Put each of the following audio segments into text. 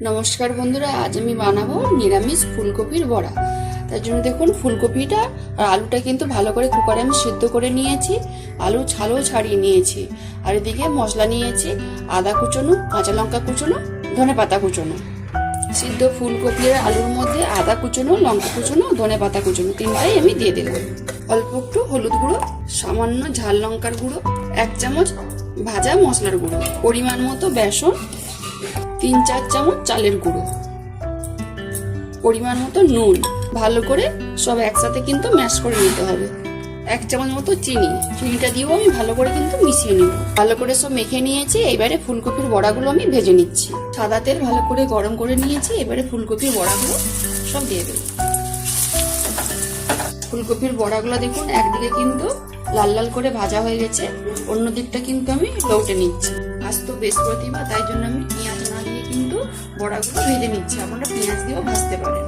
নমস্কার বন্ধুরা, আজ আমি বানাবো নিরামিষ ফুলকপির বড়া। তার জন্য দেখুন, ফুলকপিটা আর আলুটা কিন্তু ভালো করে কুকারে আমি সিদ্ধ করে নিয়েছি, আলু ছালও ছাড়িয়ে নিয়েছি। আর এদিকে মশলা নিয়েছি, আদা কুচোনো, কাঁচা লঙ্কা কুচোনো, ধনে পাতা কুচোনো। সিদ্ধ ফুলকপি আর আলুর মধ্যে আদা কুচোনো, লঙ্কা কুচোনো, ধনে পাতা কুচোনো, তিনটাই আমি দিয়ে দিলাম অল্প একটু হলুদ গুঁড়ো, সামান্য ঝাল লঙ্কার গুঁড়ো, এক চামচ ভাজা মশলার গুঁড়ো, পরিমাণ মতো বেসন তিন চার চামচ চালের গুঁড়ো। পরিমাণ মতো নুন। ভালো করে সব একসাথে কিন্তু ম্যাশ করে নিতে হবে। এক চামচ মতো চিনি। চিনিটা দিয়েও আমি ভালো করে কিন্তু মিশিয়ে নিব। ভালো করে সব মেখে নিয়েছি। এবারে ফুলকপির বড়াগুলো আমি ভেজে নিচ্ছি। সাদা তেল ভালো করে গরম করে নিয়েছি। এবারে ফুলকপির বড়াগুলো সব দিয়ে দেবো। ফুলকপির বড়াগুলো দেখুন, একদিকে কিন্তু লাল লাল করে ভাজা হয়ে গেছে। অন্য দিকটা কিন্তু আমি লৌটে নিচ্ছি। আজ তো বৃহস্পতিবার, তাই জন্য আমি পেঁয়াজ না দিয়ে কিন্তু বড়াগুলো ভেজে নিচ্ছি, আপনারা পেঁয়াজ দিয়েও ভাজতে পারেন।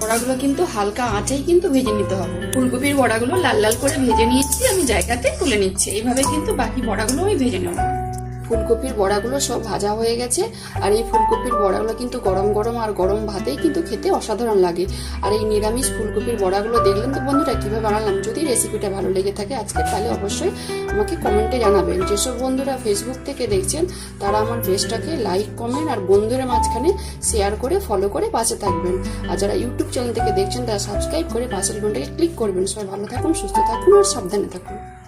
বড়াগুলো কিন্তু হালকা আঁচেই কিন্তু ভেজে নিতে হবে। ফুলকপির বড়াগুলো লাল লাল করে ভেজে নিয়েছি, আমি জায়গাতে তুলে নিচ্ছি। এইভাবে কিন্তু বাকি বড়াগুলো আমি ভেজে নেব। ফুলকপির বড়াগুলো সব ভাজা হয়ে গেছে। আর এই ফুলকপির বড়াগুলো কিন্তু গরম গরম আর গরম ভাতেই কিন্তু খেতে অসাধারণ লাগে। আর এই নিরামিষ ফুলকপির বড়াগুলো দেখলেন তো বন্ধুরা, কীভাবে বানালাম? যদি রেসিপিটা ভালো লেগে থাকে আজকে, তাহলে অবশ্যই আমাকে কমেন্টে জানাবেন। যেসব বন্ধুরা ফেসবুক থেকে দেখছেন, তারা আমার পেজটাকে লাইক কমেন্ট আর বন্ধুদের মাঝখানে শেয়ার করে ফলো করে পাশে থাকবেন। আর যারা ইউটিউব চ্যানেল থেকে দেখছেন, তারা সাবস্ক্রাইব করে পাশের ঘন্টাকে ক্লিক করবেন। সবাই ভালো থাকুন, সুস্থ থাকুন আর সাবধানে থাকুন।